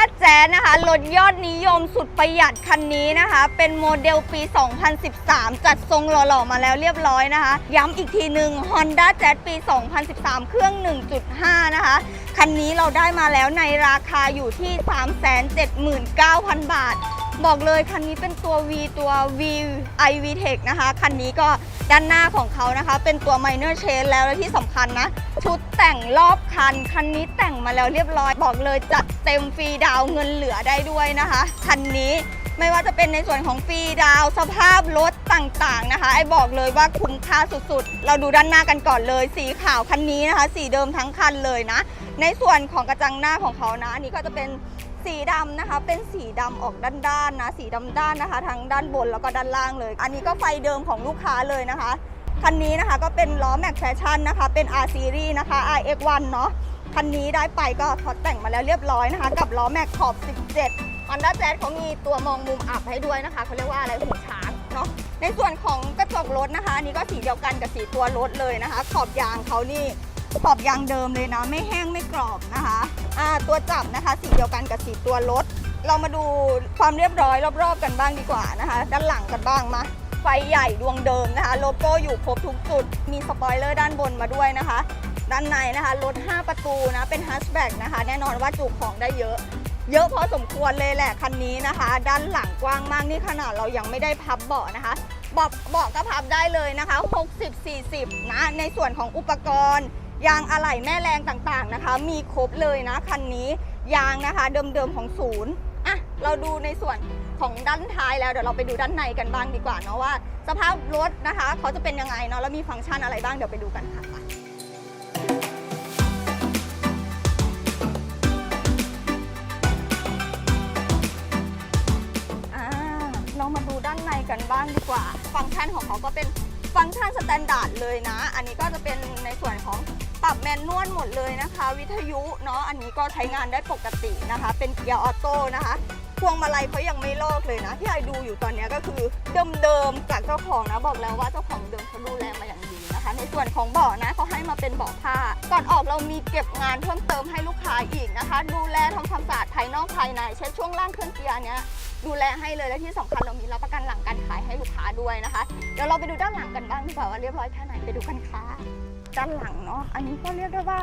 าแจ๊ดนะคะรถยอดนิยมสุดประหยัดคันนี้นะคะ เป็นโมเดลปี 2013 จัดทรงหล่อๆมาแล้วเรียบร้อยนะคะ ย้ำอีกทีหนึ่ง Honda Jazz ปี 2013 เครื่อง 1.5 นะคะ คันนี้เราได้มาแล้วในราคาอยู่ที่ 379,000 บาท บอกเลยคันนี้เป็นตัว V ตัว V iV Tech นะคะ คันนี้ก็ด้านหน้าของเขานะคะ เป็นตัว Minor Change แล้วและที่สำคัญนะ ชุดแต่งรอบคัน คันนี้แต่งมาแล้วเรียบร้อย บอกเลยจัดเต็มฟรีดาวเงินเหลือได้ด้วยนะคะ คันนี้ไม่ว่าจะเป็นในส่วนของฟรีดาวสภาพรถต่างๆนะคะ ไอ้บอกเลยว่าคุ้มค่าสุดๆ เราดูด้านหน้ากันก่อนเลย สีขาวคันนี้นะคะ สีเดิมทั้งคันเลยนะ ในส่วนของกระจังหน้าของเขานะอันนี้ก็จะเป็น สีดำนะคะ เป็นสีดำออกด้านๆนะ สีดำด้านนะคะ ทั้งด้านบนแล้วก็ด้านล่างเลย อันนี้ก็ไฟเดิมของลูกค้าเลยนะคะ คันนี้นะคะก็เป็นล้อแม็กแฟชั่นนะคะ เป็น R Series นะคะ RX1 เนาะ คันนี้ได้ไปก็ถอดแต่งมาแล้วเรียบร้อยนะคะ กับล้อแม็กขอบ 17 Honda Jazz เขามีตัวมองมุมอับให้ด้วยนะคะเขาเรียกว่าอะไรหูช้างเนาะในส่วนของกระจกรถนะคะ อันนี้ก็สีเดียวกันกับสีตัวรถเลยนะคะ ขอบยางเขานี่ ขอบยางเดิมเลยนะ ไม่แห้งไม่กรอบนะคะอ่าตัวจับนะคะสีเดียวกันกับสีตัวรถ เรามาดูความเรียบร้อยรอบๆกันบ้างดีกว่านะคะ ด้านหลังกันบ้างมาไฟใหญ่ดวงเดิมนะคะ โลโก้อยู่ครบทุกจุด มีสปอยเลอร์ด้านบนมาด้วยนะคะ ด้านในนะคะรถ 5 ประตูนะ เป็นฮัชแบ็กนะคะ แน่นอนว่าจุของได้เยอะ เยอะพอสมควรเลยแหละคันนี้นะคะ ด้านหลังกว้างมากนี่ขนาดเรายังไม่ได้พับเบาะนะคะเบาะเบาะก็พับได้เลยนะคะ 60-40 นะ ในส่วนของอุปกรณ์ ยางอะไหล่แม่แรงต่างๆนะคะ มีครบเลยนะคันนี้ยางนะคะเดิมๆของศูนย์อะเราดูในส่วนของด้านท้ายแล้วเดี๋ยวเราไปดูด้านในกันบ้างดีกว่าเนาะว่า สภาพรถนะคะเขาจะเป็นยังไงเนาะแล้วมีฟังก์ชันอะไรบ้างเดี๋ยวไปดูกันค่ะอ่าเรามาดูด้านในกันบ้างดีกว่า ฟังก์ชันของเขาก็เป็นฟังก์ชันสแตนดาร์ดเลยนะ อันนี้ก็จะเป็นในส่วนของ ปรับแมนนวลหมดเลยนะคะ วิทยุเนาะอันนี้ก็ใช้งานได้ปกตินะคะ เป็นเกียร์ออโต้นะคะพวงมาลัยเขายังไม่ลอกเลยนะที่ไอดูอยู่ตอนนี้ก็คือเดิมๆจากเจ้าของนะบอกแล้วว่าเจ้าของเดิมเขาดูแลมาอย่างดีนะคะ ในส่วนของเบาะนะเขาให้มาเป็นเบาะผ้า ก่อนออกเรามีเก็บงานเพิ่มเติมให้ลูกค้าอีกนะคะ ดูแลทำความสะอาดภายนอกภายในเช็ดช่วงล่างเครื่องเกียร์เนี้ยดูแลให้เลยและที่สำคัญเรามีรับประกันหลังการขาย ด้วยนะคะ เดี๋ยวเราไปดูด้านหลังกันบ้างดีกว่าว่าเรียบร้อยแค่ไหนไปดูกันค่ะด้านหลังเนาะอันนี้ก็เรียกได้ว่า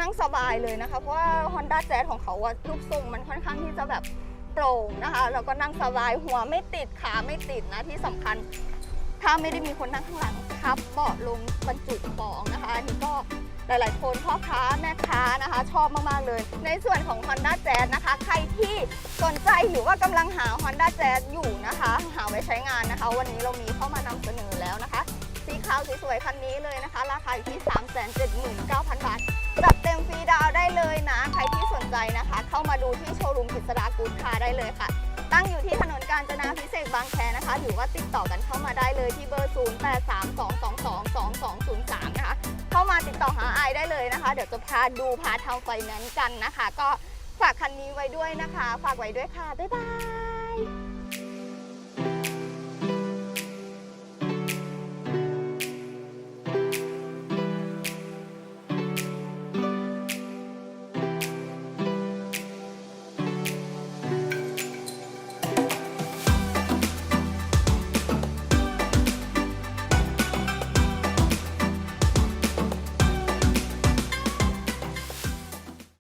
นั่งสบายเลยนะคะ เพราะว่า Honda Jazz ของเขาอะรูปทรงมันค่อนข้างที่จะแบบโปร่งนะคะแล้วก็นั่งสบายหัวไม่ติดขาไม่ติดนะที่สำคัญ ถ้าไม่ได้มีคนนั่งข้างหลังพับเบาะลงบรรจุของนะคะอันนี้ก็ หลาย ๆ คนพ่อค้าแม่ค้านะคะ ชอบมาก ๆ เลย ในส่วนของ Honda Jazz นะคะ ใครที่สนใจหรือว่ากำลังหา Honda Jazz อยู่นะคะ หาไว้ใช้งานนะคะ วันนี้เรามีเข้ามานำเสนอแล้วนะคะ สีขาวสวยๆคันนี้เลยนะคะ ราคาอยู่ที่ 379,000 บาทจัดเต็มฟรีดาวได้เลยนะ ใครที่สนใจนะคะ เข้ามาดูที่โชว์รูมกฤษดากูดคาร์ได้เลยค่ะ ตั้งอยู่ที่ถนนกาญจนาพิเศษบางแคนะคะ หรือว่าติดต่อกันเข้ามาได้เลยที่เบอร์ 0832222203 นะคะ เข้ามาติดต่อหาไอได้เลยนะคะ เดี๋ยวจะพาดูพาทำไฟแนนซ์กันนะคะ ก็ฝากคันนี้ไว้ด้วยนะคะ ฝากไว้ด้วยค่ะ บ๊ายบาย